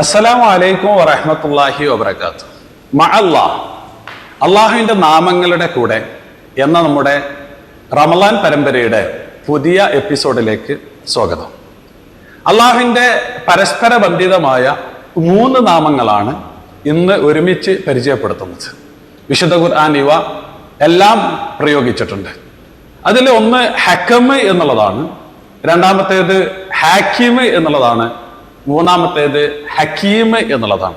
അസ്സലാമു അലൈക്കും വറഹമത്തല്ലാഹി വബർക്കാത്തു മഅല്ലാ അള്ളാഹുവിന്റെ നാമങ്ങളുടെ കൂടെ എന്ന നമ്മുടെ റമലാൻ പരമ്പരയുടെ പുതിയ എപ്പിസോഡിലേക്ക് സ്വാഗതം. അള്ളാഹുവിന്റെ പരസ്പര ബന്ധിതമായ മൂന്ന് നാമങ്ങളാണ് ഇന്ന് ഒരുമിച്ച് പരിചയപ്പെടുത്തുന്നത്. വിശുദ്ധ ഖുർആൻ ഇവ എല്ലാം പ്രയോഗിച്ചിട്ടുണ്ട്. അതിൽ ഒന്ന് ഹക്കമ് എന്നുള്ളതാണ്. രണ്ടാമത്തേത് ഹാക്കിമ് എന്നുള്ളതാണ് മൂന്നാമത്തേത് ഹക്കീമ് എന്നുള്ളതാണ്.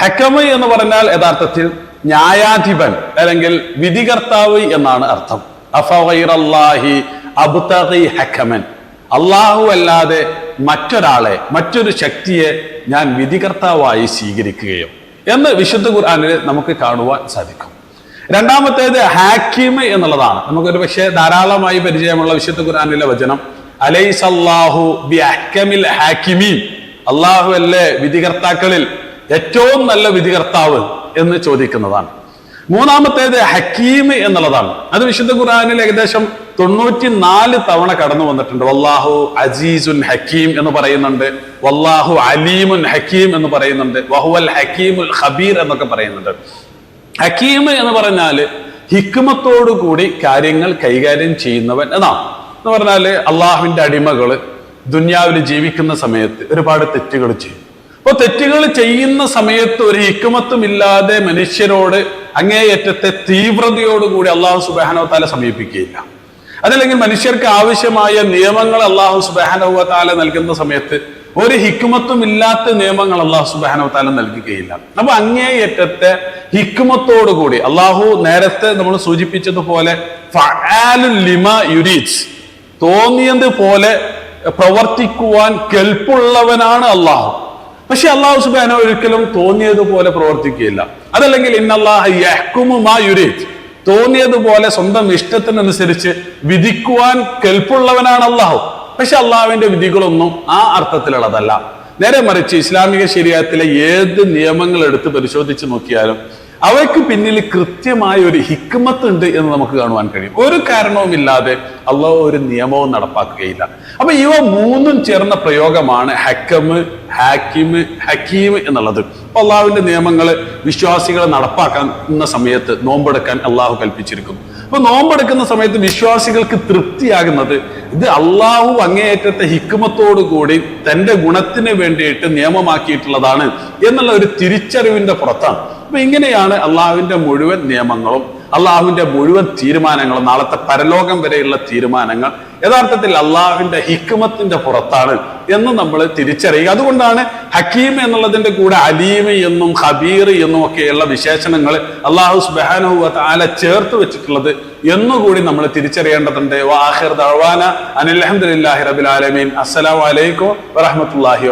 ഹക്കമ് എന്ന് പറഞ്ഞാൽ യഥാർത്ഥത്തിൽ ന്യായാധിപൻ അല്ലെങ്കിൽ വിധികർത്താവ് എന്നാണ് അർത്ഥം. അള്ളാഹു അല്ലാതെ മറ്റൊരാളെ മറ്റൊരു ശക്തിയെ ഞാൻ വിധികർത്താവായി സ്വീകരിക്കുകയോ എന്ന് വിശുദ്ധ ഖുർആാനിൽ നമുക്ക് കാണുവാൻ സാധിക്കും. രണ്ടാമത്തേത് ഹാക്കിമ് എന്നുള്ളതാണ്. നമുക്കൊരു പക്ഷേ ധാരാളമായി പരിചയമുള്ള വിശുദ്ധ ഖുർആാനിലെ വചനം അലൈസല്ലാഹു ബി അഹ്കമിൽ ഹാക്കിമീൻ. അള്ളാഹു അല്ലേ വിധികർത്താക്കളിൽ ഏറ്റവും നല്ല വിധികർത്താവ് എന്ന് ചോദിക്കുന്നതാണ്. മൂന്നാമത്തേത് ഹക്കീം എന്നുള്ളതാണ്. അത് വിശുദ്ധ ഖുർആനിൽ ഏകദേശം തൊണ്ണൂറ്റി നാല് തവണ കടന്നു വന്നിട്ടുണ്ട്. വല്ലാഹു അജീസുൻ ഹക്കീം എന്ന് പറയുന്നുണ്ട്. വല്ലാഹു അലീമുൻ ഹക്കീം എന്ന് പറയുന്നുണ്ട്. വഹുവൽ ഹക്കീമുൽ ഖബീർ എന്നൊക്കെ പറയുന്നുണ്ട്. ഹക്കീം എന്ന് പറഞ്ഞാൽ ഹിക്മത്തോടു കൂടി കാര്യങ്ങൾ കൈകാര്യം ചെയ്യുന്നവൻ എന്നാണ്. എന്ന് പറഞ്ഞാൽ അള്ളാഹുവിന്റെ അടിമകൾ ദുന്യാവിൽ ജീവിക്കുന്ന സമയത്ത് ഒരുപാട് തെറ്റുകൾ ചെയ്യും. അപ്പോൾ തെറ്റുകൾ ചെയ്യുന്ന സമയത്ത് ഒരു ഹിക്കുമത്തും ഇല്ലാതെ മനുഷ്യരോട് അങ്ങേയറ്റത്തെ തീവ്രതയോടുകൂടി അള്ളാഹു സുബാനോ താല സമീപിക്കുകയില്ല. അതല്ലെങ്കിൽ മനുഷ്യർക്ക് ആവശ്യമായ നിയമങ്ങൾ അള്ളാഹു സുബാനോ താല നൽകുന്ന സമയത്ത് ഒരു ഹിക്കുമത്തും ഇല്ലാത്ത നിയമങ്ങൾ അള്ളാഹു സുബാനോ താല നൽകുകയില്ല. അപ്പൊ അങ്ങേയറ്റത്തെ ഹിക്കുമത്തോടുകൂടി അള്ളാഹു നേരത്തെ നമ്മൾ സൂചിപ്പിച്ചതുപോലെ തോന്നിയത് പോലെ പ്രവർത്തിക്കുവാൻ കെൽപ്പുള്ളവനാണ് അള്ളാഹു. പക്ഷെ അള്ളാഹു സുബാന ഒരിക്കലും തോന്നിയതുപോലെ പ്രവർത്തിക്കുകയില്ല. അതല്ലെങ്കിൽ തോന്നിയതുപോലെ സ്വന്തം ഇഷ്ടത്തിനനുസരിച്ച് വിധിക്കുവാൻ കെൽപ്പുള്ളവനാണ് അള്ളാഹു. പക്ഷെ അള്ളാഹുവിന്റെ വിധികളൊന്നും ആ അർത്ഥത്തിലുള്ളതല്ല. നേരെ മറിച്ച് ഇസ്ലാമിക ശരീരത്തിലെ ഏത് നിയമങ്ങൾ എടുത്ത് പരിശോധിച്ച് നോക്കിയാലും അവയ്ക്ക് പിന്നിൽ കൃത്യമായ ഒരു ഹിക്മത്ത് ഉണ്ട് എന്ന് നമുക്ക് കാണുവാൻ കഴിയും. ഒരു കാരണവുമില്ലാതെ അള്ളാഹു ഒരു നിയമവും നടപ്പാക്കുകയില്ല. അപ്പൊ ഇവ മൂന്നും ചേർന്ന പ്രയോഗമാണ് ഹക്കമ് ഹാക്കിമ് ഹക്കീം എന്നുള്ളത്. അള്ളാഹുവിന്റെ നിയമങ്ങൾ വിശ്വാസികളെ നടപ്പാക്കുന്ന സമയത്ത് നോമ്പെടുക്കാൻ അള്ളാഹു കൽപ്പിച്ചിരിക്കുന്നു. അപ്പൊ നോമ്പെടുക്കുന്ന സമയത്ത് വിശ്വാസികൾക്ക് തൃപ്തിയാകുന്നത് ഇത് അള്ളാഹു അങ്ങേയറ്റത്തെ ഹിക്കുമത്തോടുകൂടി തന്റെ ഗുണത്തിന് വേണ്ടിയിട്ട് നിയമമാക്കിയിട്ടുള്ളതാണ് എന്നുള്ള ഒരു തിരിച്ചറിവിന്റെ പുറത്താണ്. അപ്പൊ ഇങ്ങനെയാണ് അള്ളാഹുവിന്റെ മുഴുവൻ നിയമങ്ങളും അള്ളാഹുവിന്റെ മുഴുവൻ തീരുമാനങ്ങളും നാളത്തെ പരലോകം വരെയുള്ള തീരുമാനങ്ങൾ യഥാർത്ഥത്തിൽ അള്ളാഹുവിന്റെ ഹിക്മത്തിന്റെ പുറത്താണ് എന്ന് നമ്മൾ തിരിച്ചറിയുക. അതുകൊണ്ടാണ് ഹക്കീം എന്നുള്ളതിന്റെ കൂടെ അലീം എന്നും ഹബീർ എന്നും ഒക്കെയുള്ള വിശേഷണങ്ങൾ അള്ളാഹു സുബാനുഹു താല ചേർത്ത് വെച്ചിട്ടുള്ളത് എന്നുകൂടി നമ്മൾ തിരിച്ചറിയേണ്ടതുണ്ട്. വാഹിർ ദവാന അനിൽ അഹമ്മദില്ലാഹി റബിൽ ആലമീൻ. അസ്സലാമലൈക്കും വറഹമത്തല്ലാഹി